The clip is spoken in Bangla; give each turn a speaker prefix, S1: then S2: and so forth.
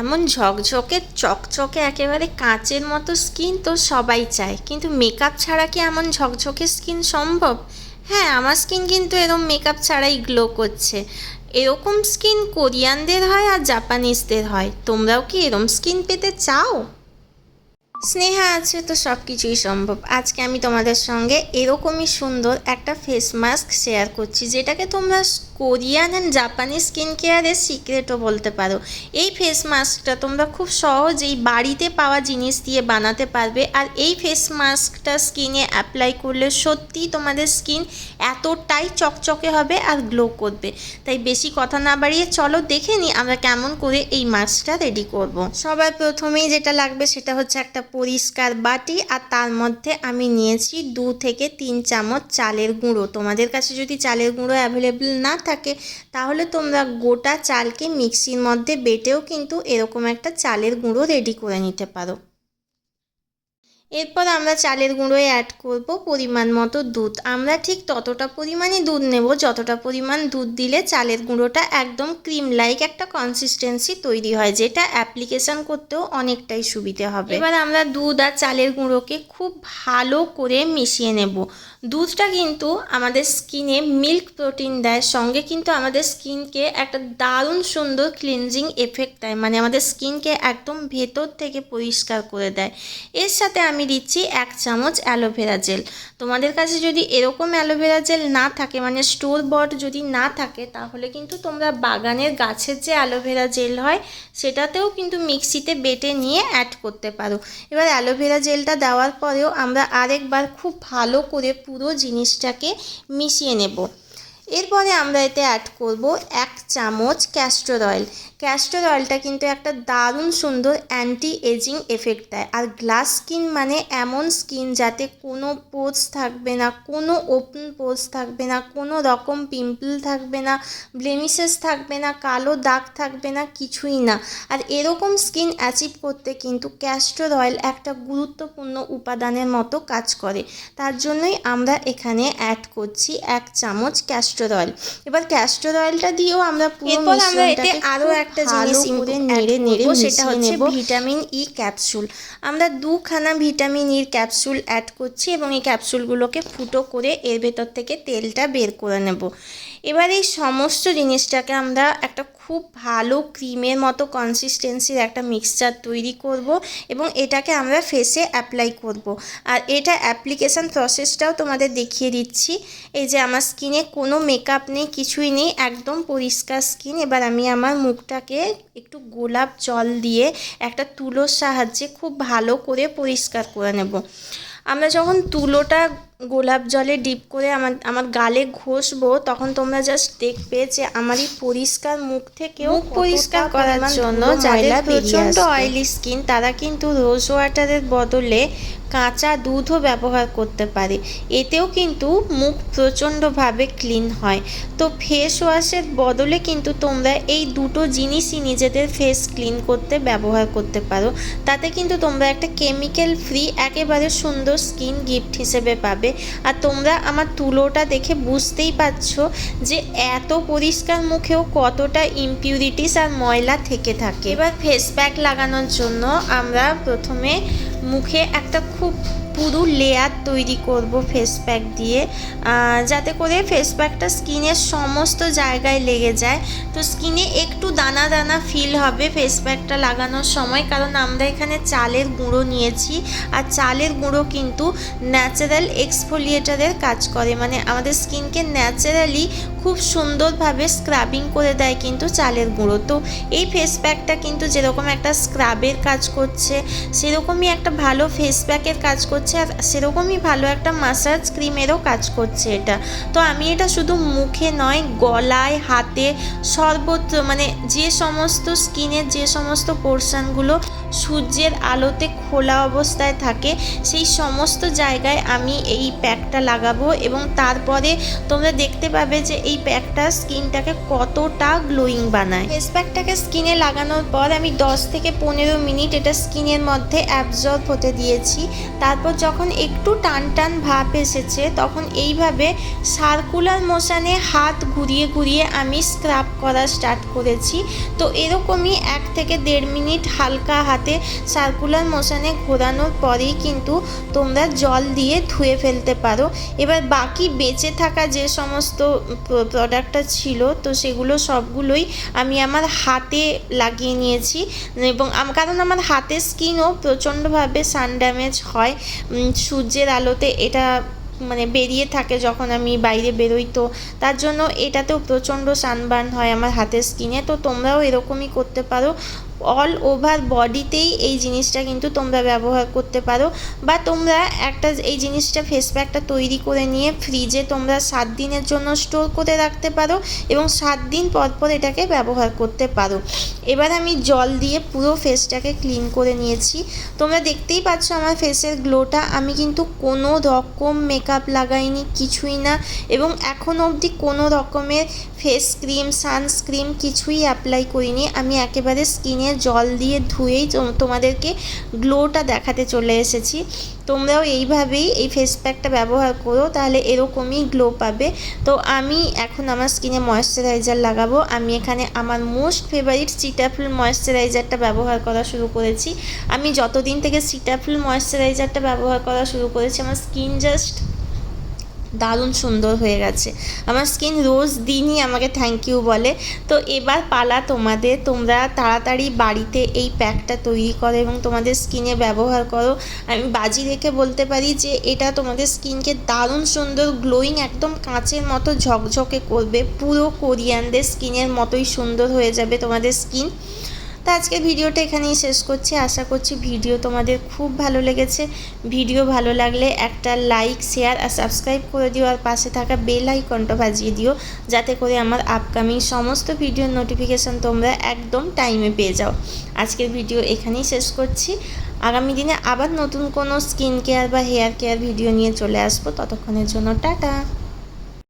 S1: এমন ঝকঝকে, চকচকে, একেবারে কাঁচের মতো স্কিন তো সবাই চায়। কিন্তু মেকআপ ছাড়া কি এমন ঝকঝকে স্কিন সম্ভব? হ্যাঁ আমার স্কিন কিন্তু এরকম মেকআপ ছাড়াই গ্লো করছে। এরকম স্কিন কোরিয়ানদের হয় আর জাপানিজদের হয়। তোমরাও কি এরকম স্কিন পেতে চাও? স্নেহা আছে তো সব কিছুই সম্ভব। আজকে আমি তোমাদের সঙ্গে এরকমই সুন্দর একটা ফেস মাস্ক শেয়ার করছি, যেটাকে তোমরা কোরিয়ান অ্যান্ড জাপানি স্কিন কেয়ারের সিক্রেটও বলতে পারো। এই ফেস মাস্কটা তোমরা খুব সহজেই বাড়িতে পাওয়া জিনিস দিয়ে বানাতে পারবে। আর এই ফেস মাস্কটা স্কিনে অ্যাপ্লাই করলে সত্যিই তোমাদের স্কিন এতটাই চকচকে হবে আর গ্লো করবে। তাই বেশি কথা না বাড়িয়ে চলো দেখে নিই আমরা কেমন করে এই মাস্কটা রেডি করব। সবার প্রথমেই যেটা লাগবে সেটা হচ্ছে একটা পরিষ্কার বাটি আর তার মধ্যে আমি নিয়েছি দু থেকে তিন চামচ চালের গুঁড়ো। তোমাদের কাছে যদি চালের গুঁড়ো অ্যাভেলেবল না থাকে, তাহলে তোমরা গোটা চালকে মিক্সির মধ্যে বেটেও কিন্তু এরকম একটা চালের গুঁড়ো রেডি করে নিতে পারো। এরপর আমরা চালের গুঁড়োয় অ্যাড করব পরিমাণ মতো দুধ। আমরা ঠিক ততটা পরিমাণই দুধ নেব, যতটা পরিমাণ দুধ দিলে চালের গুঁড়োটা একদম ক্রিম লাইক একটা কনসিস্টেন্সি তৈরি হয়, যেটা অ্যাপ্লিকেশন করতেও অনেকটাই সুবিধে হবে। এবার আমরা দুধ আর চালের গুঁড়োকে খুব ভালো করে মিশিয়ে নেব। দুধটা কিন্তু আমাদের স্কিনে মিল্ক প্রোটিন দেয়, সঙ্গে কিন্তু আমাদের স্কিনকে একটা দারুণ সুন্দর ক্লিনজিং এফেক্ট দেয় মানে আমাদের স্কিনকে একদম ভেতর থেকে পরিষ্কার করে দেয়। এর সাথে আমি দিচ্ছি এক চামচ অ্যালোভেরা জেল। তোমাদের কাছে যদি এরকম অ্যালোভেরা জেল না থাকে মানে স্টোর বট যদি না থাকে, তাহলে কিন্তু তোমরা বাগানের গাছের যে অ্যালোভেরা জেল হয়, সেটাতেও কিন্তু মিক্সিতে বেটে নিয়ে অ্যাড করতে পারো। এবার অ্যালোভেরা জেলটা দেওয়ার পরেও আমরা আরেকবার খুব ভালো করে পুরো জিনিসটাকে মিশিয়ে নেব। এরপরে আমরা এতে অ্যাড করব এক চামচ ক্যাস্টর অয়েল ক্যাস্টর অয়েলটা কিন্তু একটা দারুণ সুন্দর অ্যান্টি এজিং এফেক্ট দেয়। আর গ্লাস স্কিন মানে এমন স্কিন যাতে কোনো পোজ থাকবে না কোনো ওপেন পোজ থাকবে না কোনো রকম পিম্পল থাকবে না ব্লেমিসেস থাকবে না কালো দাগ থাকবে না কিছুই না। আর এরকম স্কিন অ্যাচিভ করতে কিন্তু ক্যাস্টর অয়েল একটা গুরুত্বপূর্ণ উপাদানের মতো কাজ করে। তার জন্যই আমরা এখানে অ্যাড করছি এক চামচ ক্যাস্টর অয়েল। এবার ক্যাস্টর অয়েলটা দিয়েও আমরা পুরো
S2: আমরা এতে
S1: মিশ্রণটাকে
S2: আরও
S1: খুব
S2: একটা জিনিস
S1: নেড়ে নেড়ে সেটা হচ্ছে ভিটামিন ই ক্যাপসুল আমরা দুখানা ভিটামিন ইর ক্যাপসুল অ্যাড করছি এবং এই ক্যাপসুলগুলোকে ফুটো করে এর ভেতর থেকে তেলটা বের করে নেব। এবার এই সমস্ত জিনিসটাকে আমরা একটা খুব ভালো ক্রিমের মতো কনসিস্টেন্সির একটা মিক্সচার তৈরি করব এবং এটাকে আমরা ফেসে অ্যাপ্লাই করব। আর এটা অ্যাপ্লিকেশান প্রসেসটাও তোমাদের দেখিয়ে দিচ্ছি। এই যে আমার স্কিনে কোনো মেকআপ নেই, কিছুই নেই, একদম পরিষ্কার স্কিন এবার আমি আমার মুখটাকে একটু গোলাপ জল দিয়ে একটা তুলোর সাহায্যে খুব ভালো করে পরিষ্কার করে নেব। আমরা যখন তুলোটা গোলাপ জলে ডিপ করে আমার আমার গালে ঘষবো তখন তোমরা জাস্ট দেখবে যে আমারই পরিষ্কার মুখ থেকেও
S2: মুখ পরিষ্কার করার জন্য যাদের প্রচণ্ড
S1: অয়েলি স্কিন তারা কিন্তু রোজ ওয়াটারের বদলে কাঁচা দুধও ব্যবহার করতে পারে। এতেও কিন্তু মুখ প্রচণ্ডভাবে ক্লিন হয়। তো ফেস ওয়াশের বদলে কিন্তু তোমরা এই দুটো জিনিসই নিজেদের ফেস ক্লিন করতে ব্যবহার করতে পারো। তাতে কিন্তু তোমরা একটা কেমিক্যাল ফ্রি একেবারে সুন্দর স্কিন গিফট হিসেবে পাবে। আর তোমরা আমার তুলোটা দেখে বুঝতেই পারছ যে এত পরিষ্কার মুখেও কতটা ইম্পিউরিটিস আর ময়লা থেকে থাকে। এবার ফেস প্যাক লাগানোর জন্য আমরা প্রথমে মুখে একটা খুব পুরো লেয়ার তৈরি করব ফেস প্যাক দিয়ে। যাতে করে ফেস প্যাকটা স্কিনের সমস্ত জায়গায় লেগে যায়। তো স্কিনে একটু দানা দানা ফিল হবে ফেস প্যাকটা লাগানোর সময়। কারণ আমরা এখানে চালের গুঁড়ো নিয়েছি। আর চালের গুঁড়ো কিন্তু ন্যাচারাল এক্সফোলিয়েটারের কাজ করে। মানে আমাদের স্কিনকে ন্যাচারালি খুব সুন্দরভাবে স্ক্রাবিং করে দেয় কিন্তু চালের গুঁড়ো। তো এই ফেস প্যাকটা কিন্তু যেরকম একটা স্ক্রাবের কাজ করছে, সেরকমই একটা ভালো ফেস প্যাকের কাজ করছে। আর সেরকমই ভালো একটা মাসাজ ক্রিমেরও কাজ করছে এটা। তো আমি এটা শুধু মুখে নয়, গলায়, হাতে সর্বত্র মানে যে সমস্ত স্কিনের যে সমস্ত পোর্শনগুলো সূর্যের আলোতে খোলা অবস্থায় থাকে, সেই সমস্ত জায়গায় আমি এই প্যাকটা লাগাবো এবং তারপরে তোমরা দেখতে পাবে যে এই এই প্যাকটা স্কিনটাকে কতটা গ্লোয়িং বানায়। ফেস প্যাকটাকে স্কিনে লাগানোর পর আমি 10 থেকে পনেরো মিনিট এটা স্কিনের মধ্যে অ্যাবজর্ব হতে দিয়েছি। তারপর যখন একটু টান টান ভাব এসেছে, তখন এইভাবে সার্কুলার মোশানে হাত ঘুরিয়ে ঘুরিয়ে আমি স্ক্রাব করা স্টার্ট করেছি। তো এরকমই এক থেকে দেড় মিনিট হালকা হাতে সার্কুলার মোশানে ঘোরানোর পরেই কিন্তু তোমরা জল দিয়ে ধুয়ে ফেলতে পারো। এবার বাকি বেঁচে থাকা যে সমস্ত প্রোডাক্টটা ছিল, তো সেগুলো সবগুলোই আমি আমার হাতে লাগিয়ে নিয়েছি। এবং কারণ আমার হাতের স্কিনও প্রচণ্ডভাবে সান ড্যামেজ হয়। সূর্যের আলোতে এটা মানে বেরিয়ে থাকে যখন আমি বাইরে বেরোই, তো তার জন্য এটাতেও প্রচণ্ড সানবার্ন হয় আমার হাতের স্কিনে, তো তোমরাও এরকমই করতে পারো। অল ওভার বডিতেই এই জিনিসটা কিন্তু তোমরা ব্যবহার করতে পারো। বা তোমরা একটা এই জিনিসটা ফেস প্যাকটা তৈরি করে নিয়ে ফ্রিজে তোমরা সাত দিনের জন্য স্টোর করে রাখতে পারো এবং সাত দিন পর পর এটাকে ব্যবহার করতে পারো। এবার আমি জল দিয়ে পুরো ফেসটাকে ক্লিন করে নিয়েছি। তোমরা দেখতেই পাচ্ছ আমার ফেসের গ্লোটা আমি কিন্তু কোনো রকম মেকআপ লাগাইনি, কিছুই না। এবং এখনও অবধি কোনো রকমের ফেস ক্রিম সানস্ক্রিম কিছুই অ্যাপ্লাই করিনি। আমি একেবারে স্কিনে জল দিয়ে ধুয়েই তোমাদেরকে গ্লোটা দেখাতে চলে এসেছি। তোমরাও এইভাবেই এই ফেস প্যাকটা ব্যবহার করো, তাহলে এরকমই গ্লো পাবে। তো আমি এখন আমার স্কিনে ময়েশ্চারাইজার লাগাবো। আমি এখানে আমার মোস্ট ফেভারিট সিটাফুল ময়েশ্চারাইজারটা ব্যবহার করা শুরু করেছি। আমি যতদিন থেকে সিটাফুল ময়েশ্চারাইজারটা ব্যবহার করা শুরু করেছি, আমার স্কিন জাস্ট দারুণ সুন্দর হয়ে গেছে। আমার স্কিন রোজ দিনই আমাকে থ্যাংক ইউ বলে। তো এবার পালা তোমাদের, তোমরা তাড়াতাড়ি বাড়িতে এই প্যাকটা তৈরি করো এবং তোমাদের স্কিনে ব্যবহার করো। আমি বাজি রেখে বলতে পারি যে, এটা তোমাদের স্কিনকে দারুণ সুন্দর গ্লোয়িং একদম কাঁচের মতো ঝকঝকে করবে। পুরো কোরিয়ানদের স্কিনের মতোই সুন্দর হয়ে যাবে তোমাদের স্কিন তো আজকে ভিডিওটা এখানেই শেষ করছি। আশা করছি ভিডিও তোমাদের খুব ভালো লেগেছে। ভিডিও ভালো লাগলে একটা লাইক, শেয়ার আর সাবস্ক্রাইব করে দিও আর পাশে থাকা বেল আইকনটা বাজিয়ে দিও যাতে করে আমার আপকামিং সমস্ত ভিডিওর নোটিফিকেশান তোমরা একদম টাইমে পেয়ে যাও। আজকের ভিডিও এখানেই শেষ করছি। আগামী দিনে আবার নতুন কোনো স্কিন কেয়ার বা হেয়ার কেয়ার ভিডিও নিয়ে চলে আসব। ততক্ষণের জন্য টাটা।